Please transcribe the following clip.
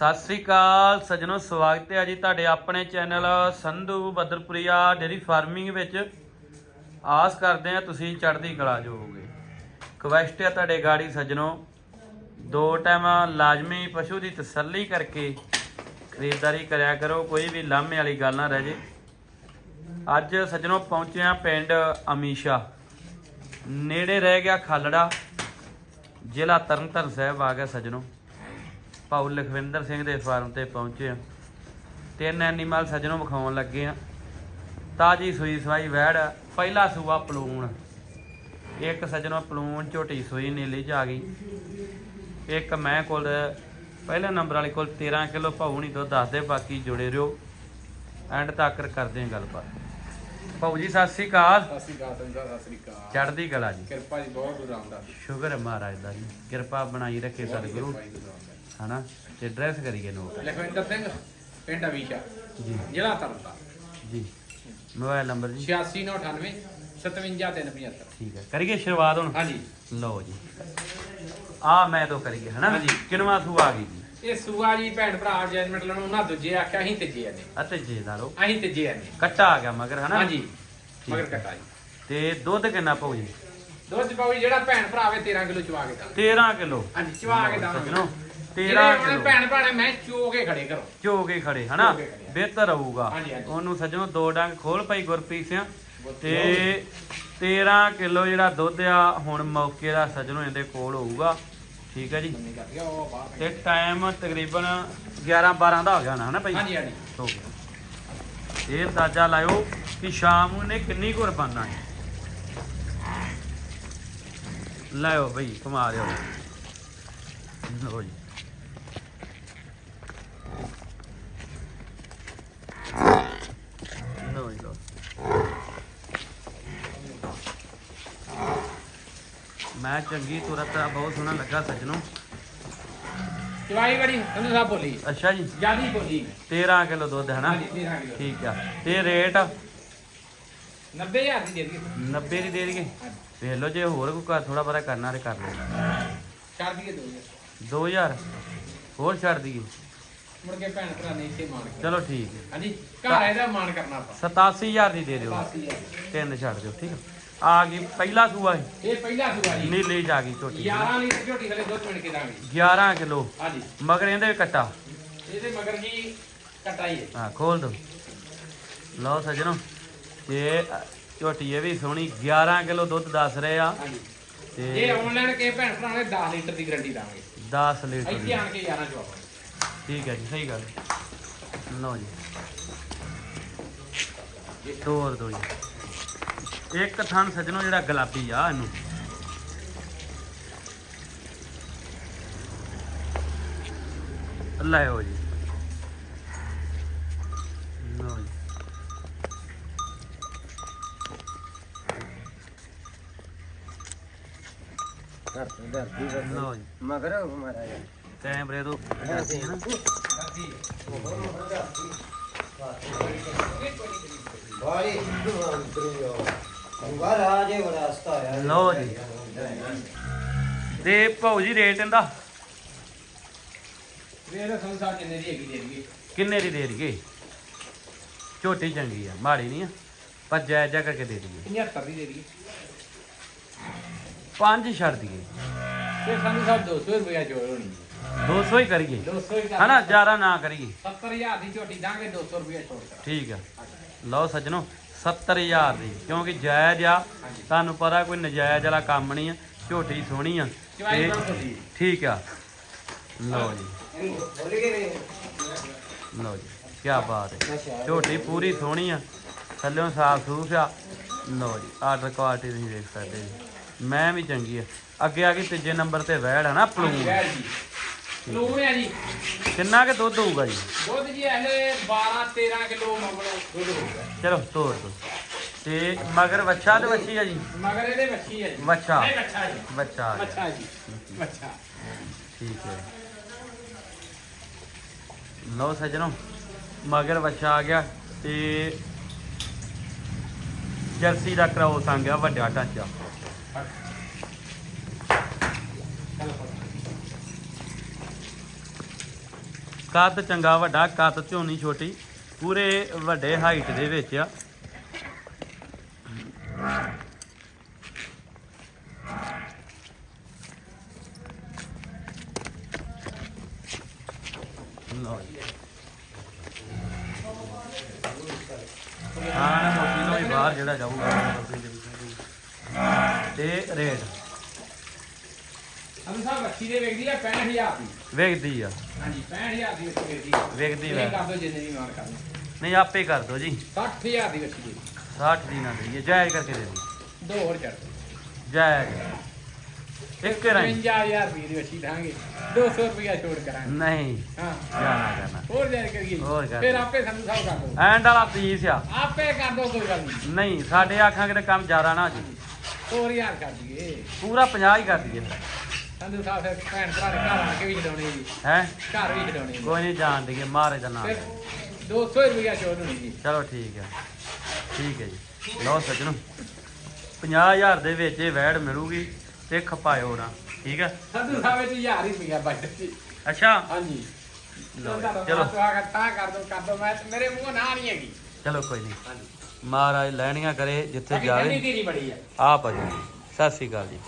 ਸਤਿ ਸ੍ਰੀ ਅਕਾਲ ਸੱਜਣੋ, ਸਵਾਗਤ ਹੈ ਜੀ ਤੁਹਾਡੇ ਆਪਣੇ channel Sandhu Badarpuria dairy farming ਵਿੱਚ। ਆਸ ਕਰਦੇ ਆ ਤੁਸੀਂ ਚੜ੍ਹਦੀ ਕਲਾ ਜੋ ਹੋਗੇ ਕੁਐਸਟ ਹੈ ਤੁਹਾਡੇ ਗਾੜੀ ਸੱਜਣੋ, ਦੋ ਟਾਈਮ ਲਾਜ਼ਮੀ ਪਸ਼ੂ ਦੀ ਤਸੱਲੀ ਕਰਕੇ ਖਰੀਦਦਾਰੀ ਕਰਿਆ ਕਰੋ, ਕੋਈ ਵੀ ਲਾਮੇ ਵਾਲੀ ਗੱਲ ਨਾ ਰਹਿ ਜੇ। ਅੱਜ ਸੱਜਣੋ ਪਹੁੰਚੇ ਆ ਪਿੰਡ ਅਮੀਸ਼ਾ। ਨੇੜੇ ਰਹਿ ਗਿਆ ਖਾਲੜਾ, ਜ਼ਿਲ੍ਹਾ ਤਰਨਤਾਰਨ ਸਾਹਿਬ ਆ ਗਿਆ ਸੱਜਣੋ। ਭਾਊ ਲਖਵਿੰਦਰ ਸਿੰਘ ਦੇ ਫਾਰਮ ਤੇ ਪਹੁੰਚੇ ਆ। ਤਿੰਨ ਐਨੀਮਲ ਸੱਜਣੋਂ ਵਿਖਾਉਣ ਲੱਗੇ ਆ। ਤਾਜੀ ਸੂਈ ਸਵਾਈ ਵੈੜ ਆ। ਪਹਿਲਾ ਸੂਆ ਪਲੂਣ। ਇੱਕ ਸੱਜਣੋਂ ਪਲੂਣ ਝੋਟੀ ਸੂਈ ਨੀਲੀ ਚ ਆ ਗਈ। ਇੱਕ ਮੈਂ ਕੋਲ ਪਹਿਲੇ ਨੰਬਰ ਵਾਲੇ ਕੋਲ 13 ਕਿਲੋ ਭਾਊ ਨਹੀਂ ਦੁੱਧ ਦੱਸਦੇ ਬਾਕੀ ਜੁੜੇ ਰਹੋ। ਐਂਡ ਤੱਕ ਕਰਦੇ ਆ ਗੱਲਬਾਤ। ਭਾਊ ਜੀ ਸਤਿ ਸ੍ਰੀ ਅਕਾਲ। ਸਤਿ ਸ੍ਰੀ ਅਕਾਲ ਸੰਜਾ ਸਤਿ ਸ੍ਰੀ ਅਕਾਲ। ਚੜ੍ਹਦੀ ਕਲਾ ਜੀ। ਕਿਰਪਾ ਜੀ ਬਹੁਤ ਦੂਰ ਆਉਂਦਾ ਸ਼ੁਕਰ ਹੈ ਮਹਾਰਾਜ ਦਾ ਜੀ। ਕਿਰਪਾ ਬਣਾਈ ਰੱਖੇ ਸਤਿਗੁਰੂ। ਹਨਾ? ਤੇ ਡਰੈਸ ਕਰੀਏ ਨੋਟ ਲਖਵਿੰਦਰ ਸਿੰਘ ਪਿੰਡ ਅਵੀਸ਼ਾ। ਜੀ। ਜ਼ਿਲ੍ਹਾ ਤਰਨਤਾਰਨ। ਜੀ। ਮੋਬਾਈਲ ਨੰਬਰ ਜੀ। 8698 57375 ਠੀਕ ਹੈ। ਕਰੀਏ ਸ਼ੁਰੂਆਤ ਹੁਣ? ਹਾਂਜੀ। ਲਓ ਜੀ। ਆ ਮੈਂ ਤੋਂ ਕਰੀਏ ਹਨਾ। ਕਿਨਵਾ ਸੂ ਆ ਗਈ ਜੀ? ਇਹ ਸੂਆ ਜੀ ਭੈਣ ਭਰਾ ਜੈਜਮੈਂਟ ਲੈਣ ਉਹਨਾਂ ਦੂਜੇ ਆਖਿਆ ਅਸੀਂ ਤੀਜੇ ਨੇ ਅਤੇ ਜੇ ਦਾ ਲਓ ਅਸੀਂ ਤੀਜੇ ਨੇ ਕੱਟਾ ਆ ਗਿਆ ਮਗਰ ਹਨਾ? ਹਾਂਜੀ। ਮਗਰ। ਕਟਾ ਜੀ। ਤੇ ਦੁੱਧ ਕਿੰਨਾ ਪਾਉ ਜੀ? ਦੁੱਧ ਪਾਉ ਜਿਹੜਾ ਭੈਣ ਭਰਾ ਆਵੇ 13 ਕਿਲੋ ਚਵਾ ਕੇ ਦਾਂ 13 ਕਿਲੋ। ਹਾਂਜੀ ਚਵਾ ਕੇ ਦਾਂ ਸੱਜਣੋ 13 13 ਕਿਲੋ। ਭੈਣ ਨੇ ਮੈਂ ਚੋ ਕੇ ਖੜੇ ਕਰੋ। ਚੋ ਕੇ ਖੜੇ ਹਨਾ? ਚੋ ਕੇ ਖੜੇ। ਬਿਹਤਰ ਰਹੂਗਾ। ਹਾਂਜੀ, ਹਾਂਜੀ। ਉਹਨੂੰ ਸੱਜਣੋ ਦੋ ਡੰਗ ਖੋਲ ਪਈ ਗੁਰਪ੍ਰੀਤ ਸਿੰਘ। ਤੇ 13 ਕਿਲੋ ਜਿਹੜਾ ਦੁੱਧ ਆ ਹੁਣ ਮੌਕੇ ਦਾ ਸੱਜਣੋ ਇਹਦੇ ਕੋਲ ਹੋਊਗਾ। ਠੀਕ ਹੈ ਜੀ। ਮੰਨੀ ਕਰ ਗਿਆ ਉਹ ਬਾਹਰ ਤੇ ਟਾਈਮ ਤਕਰੀਬਨ 11 12 ਦਾ ਹੋ ਗਿਆ ਹੋਣਾ ਹਨਾ ਭਾਈ? ਹਾਂਜੀ ਹਾਂਜੀ। ਹੋ ਗਿਆ। ਇਹ ਅੰਦਾਜ਼ਾ ਲਾਇਓ ਕਿ ਸ਼ਾਮ ਨੂੰ ਨੇ ਕਿੰਨੀ ਕੁ ਰਪਾਨਾ ਹੈ। ਲਾਇਓ ਬਈ ਕਮਾ ਲਓ ਜੀ ਲਓ ਮੈਂ ਚੰਗੀ ਤੁਰਤ ਆ ਬਹੁਤ ਸੋਹਣਾ ਲੱਗਾ ਸੱਜਣੋ। ਚਵਾਈ ਬੜੀ ਸੰਧੂ ਸਾਹਿਬ ਬੋਲੀ। ਅੱਛਾ ਜੀ। ਜਿਆਦੀ ਬੋਲੀ। 13 ਕਿਲੋ ਦੁੱਧ ਹੈ ਨਾ? ਹਾਂਜੀ 13 ਕਿਲੋ। ਠੀਕ ਆ। ਤੇ ਰੇਟ? 90000 ਦੀ ਦੇ ਦਈਏ। 90 ਦੀ ਦੇ ਦੇਗੇ ਵੇਖ ਲਓ ਜੇ ਹੋਰ ਕੋਈ ਥੋੜਾ ਬੜਾ ਕਰਨਾ ਤੇ ਕਰ ਲਓ। ਛੱਡ ਦਈਏ ਦੋ ਹਜ਼ਾਰ। 2000 ਹੋਰ ਛੱਡ ਦਈਏ। ਮੁੜ ਕੇ ਭੈਣ ਭਰਾ ਨੇ ਇੱਥੇ ਕਰ ਚਲੋ ਠੀਕ। ਹੈ ਹਾਂਜੀ ਘਰ ਇਹਦਾ ਮਾਣ ਕਰਨਾ ਆਪਾਂ। 87000 ਦੀ ਦੇ ਦਿਓ। 87000 ਤਿੰਨ ਛੱਡ ਦਿਓ ਠੀਕ ਆ। ਆ ਗਈ ਪਹਿਲਾ ਸੂਆ ਹੈ ਇਹ ਪਹਿਲਾ ਸੂਆ ਜੀ। ਨੀਲੀ ਆ ਗਈ ਝੋਟੀ 11 ਲੀਟਰ ਝੋਟੀ ਵਾਲੇ ਦੁੱਧ ਮਿਣ ਕੇ ਦਾਂਗੇ 11 ਕਿਲੋ। ਹਾਂਜੀ। ਮਗਰ ਇਹਦੇ ਕੱਟਾ। ਇਹਦੇ ਮਗਰ ਜੀ ਕਟਾਈ ਹੈ ਹਾਂ। ਖੋਲ ਦੋ। ਲਓ ਸੱਜਣੋ ਤੇ ਝੋਟੀ ਇਹ ਵੀ ਸੋਹਣੀ। 11 ਕਿਲੋ ਦੁੱਧ ਦੱਸ ਰਹੇ ਆ। ਹਾਂਜੀ। ਤੇ ਇਹ ਆਨਲਾਈਨ ਕੇ ਭੈਣ ਭਰਾ ਨੇ 10 ਲੀਟਰ ਦੀ ਗਰੰਟੀ ਦਾਂਗੇ। 10 ਲੀਟਰ ਇੱਥੇ। ਆਣ ਕੇ 11 ਚਵਾਵਾਂਗੇ ਠੀਕ ਹੈ ਜੀ ਸਹੀ ਗੱਲ। ਲਓ ਜੀ। ਤੋਰ ਦੋ ਜੀ। ਇੱਕ ਥਣ ਸੱਜਣੋ ਜਿਹੜਾ ਗੁਲਾਬੀ ਆ ਇਹਨੂੰ। ਲਾਇਓ ਜੀ। ਲਓ ਜੀ। ਲਓ ਜੀ। ਮਗਰ ਯਾਰ ਕੈਮਰੇ ਤੋਂ ਹੈ ਨਾ। ਭਾਈ ਅੰਤਰੀਓ ਅੰਗਾ ਰਾਜੇ ਵਰਾਸਤਾ ਆ ਲਓ ਜੀ। ਤੇ ਭਾਊ ਜੀ ਰੇਟ ਇਹਦਾ? ਮੇਰੇ ਸੰਸਾਰ ਜਿੰਨੇ ਦੀ ਹੈਗੀ ਦੇ ਦਈਏ? ਕਿੰਨੇ ਦੀ ਦੇ ਦਈਏ? ਝੋਟੀ ਚੰਗੀ ਆ ਮਾੜੀ ਨਹੀਂ ਆ। ਪਰ ਜਾਇਜ਼ ਜਾ ਕਰਕੇ ਦੇ ਦਈਏ। 75 ਦੀ ਦੇ ਦਈਏ। ਪੰਜ ਛੱਡ ਦਈਏ। ਤੇ ਸਾਹਿਬ 200 ਰੁਪਇਆ ਜੋੜ ਹੋਣੀ ਹੈ। 200 ਹੀ ਕਰੀਏ। 200 ਹੀ ਕਰ ਹਨਾ ਜ਼ਿਆਦਾ ਨਾ ਕਰੀਏ। 70000 ਦੀ ਝੋਟੀ ਦਾਂਗੇ 200 ਰੁਪਇਆ ਛੋੜ ਠੀਕ ਆ। ਲਓ ਸੱਜਣੋ 70000 ਦੀ ਕਿਉਂਕਿ ਜਾਇਜ਼ ਆ। ਤੁਹਾਨੂੰ ਪਤਾ ਕੋਈ ਨਜਾਇਜ਼ ਵਾਲਾ ਕੰਮ ਨਹੀਂ ਆ ਝੋਟੀ ਸੋਹਣੀ ਆ। ਤੇ- ਠੀਕ ਆ। ਲਓ ਜੀ। ਲਓ ਜੀ ਕੀ ਬਾਤ ਹੈ। ਝੋਟੀ ਪੂਰੀ ਸੋਹਣੀ ਆ ਥੱਲਿਓਂ ਸਾਫ਼ ਸੂਫ ਆ। ਲਓ ਜੀ ਆਰਡਰ ਕੁਆਲਿਟੀ ਤੁਸੀਂ ਦੇਖ ਸਕਦੇ ਜੀ। ਮੈਂ ਵੀ ਚੰਗੀ ਆ। ਅੱਗੇ ਆ ਗਈ ਤੀਜੇ ਨੰਬਰ ਤੇ ਵੈੜ ਆ ਨਾ ਪਲੂਨ। ਲੂਣ ਹੈ ਜੀ। ਕਿੰਨਾ ਕੇ ਦੁੱਧ ਹੋਊਗਾ ਜੀ? ਦੁੱਧ ਜੀ ਇਹ 12 13 ਕਿਲੋ ਮਗਰੋਂ ਦੁੱਧ ਹੋਊਗਾ। ਚਲੋ ਤੋੜ ਦੋ। ਤੇ ਮਗਰ ਵੱਛਾ ਤੇ ਵੱਛੀ ਆ ਜੀ? ਮਗਰ ਇਹਦੇ ਵੱਛੀ ਹੈ ਜੀ। ਵੱਛਾ। ਇਹ ਵੱਛਾ ਜੀ। ਵੱਛਾ ਆ ਗਿਆ। ਵੱਛਾ ਜੀ। ਵੱਛਾ। ਠੀਕ ਹੈ। ਲਓ ਸੱਜਣੋ ਮਗਰ ਵੱਛਾ ਆ ਗਿਆ ਤੇ ਜਰਸੀ ਦਾ ਕਰਾਉ ਸੰਗ ਆ ਵੱਡਾ ਢਾਂਚਾ। ਕੱਦ ਚੰਗਾ, ਵੱਡਾ, ਕੱਦ ਝੋਨੀ ਛੋਟੀ, ਪੂਰੇ ਵੱਡੇ ਹਾਈਟ ਦੇ ਵਿੱਚ ਆ। ਲਓ ਜੀ। ਹਾਂ ਨਾ ਮੋਟੀ ਬਾਹਰ ਜਿਹੜਾ ਜਾਊਗਾ ਤੇ ਰੇਟ। ਸਾਨੂੰ ਸਾਹਿਬ ਬੱਚੀ ਦੇ ਵੇਖਦੀ ਆ 65000 ਦੀ। ਵੇਖਦੀ ਆ। ਹਾਂਜੀ 65000 ਦੀ ਬੱਚੀ ਵੇਖਦੀ ਆ। ਵੇਖਦੀ ਇਹ ਵੈ ਕਰ ਦੋ ਜਿੰਨੇ ਵੀ ਮਾਰ ਕਰਨਾ। ਨਹੀਂ ਆਪੇ ਕਰ ਦੋ ਜੀ। 60000 ਦੀ ਬੱਚੀ ਦੇ 60 ਦੀ ਨਾ ਦਈਏ ਜਾਇਜ਼ ਕਰਕੇ ਦੇ ਦਿਓ। ਦੋ ਹੋਰ ਚੜ ਦਿਓ। ਜਾਇਜ਼। ਇੱਕ ਰਾਈ 55000 ਰੁਪਏ ਦੀ ਬੱਚੀ ਦਾਂਗੇ 200 ਰੁਪਇਆ ਛੋੜ ਕਰਾਂਗੇ। ਨਹੀਂ ਹਾਂ। ਜਾਣਾ ਕਰਨਾ ਹੋਰ ਜਾਇ ਕਰੀਏ। ਹੋਰ ਕਰ। ਫਿਰ ਦਿਓ। ਆਪੇ ਸਾਨੂੰ ਸਾਹਿਬ ਕਰ ਦੋ ਐਂਡ ਵਾਲਾ ਪੀਸ ਆ। ਆਪੇ ਕਰ ਦੋ ਕੋਈ ਗੱਲ ਨਹੀਂ। ਨਹੀਂ ਸਾਡੇ ਆਖਾਂ ਕਿਤੇ ਕੰਮ ਜ਼ਿਆਦਾ ਨਾ ਜੀ ਹੋਰ ਯਾਰ ਕਰ ਦਈਏ। ਪੂਰਾ 50 ਹੀ ਕਰ ਦਈਏ। ਸੰਧੂ ਸਾਹਿਬ ਫਿਰ ਭੈਣ ਭਰਾ ਦੇ ਘਰ ਆ ਕੇ ਵੀ ਛਡਾਉਣੇ ਜੀ। ਹੈ? ਘਰ ਵੀ ਛਡਾਉਣੇ ਜੀ। ਕੋਈ ਨਹੀਂ ਜਾਣ ਦਈਏ ਮਾਰੇ ਦਾ ਨਾਮ ਫਿਰ 200 ਰੁਪਇਆ ਹੋਣੀ ਜੀ। ਚਲੋ ਠੀਕ ਹੈ। ਠੀਕ ਹੈ ਜੀ। ਲਓ ਸੱਜਣੋ 50000 ਦੇ ਵਿੱਚ ਇਹ ਵੈੜ ਮਿਲੂਗੀ ਤੇ ਖਪਾਇਓ ਨਾ ਠੀਕ ਹੈ? ਸੰਧੂ ਸਾਹਿਬ ਹਜ਼ਾਰ ਹੀ ਰੁਪਇਆ ਬਚਤ ਜੀ ਅੱਛਾ। ਹਾਂਜੀ। ਲਓ ਚਲੋ ਚਲੋ। ਤਾਂ ਕਰ ਦੋ ਕਰ ਦੋ ਮੈਂ ਮੇਰੇ ਮੂੰਹ ਨਾ ਨਹੀਂ ਹੈਗੀ। ਚਲੋ ਕੋਈ ਨਹੀਂ। ਹਾਂਜੀ। ਮਹਾਰਾਜ ਲੈਣੀਆਂ ਕਰੇ ਜਿੱਥੇ ਜਾਵੇ। ਤੇਰੀ ਬੜੀ ਆ ਆਪ ਆ ਜੀ ਸਤਿ ਸ੍ਰੀ ਅਕਾਲ ਜੀ।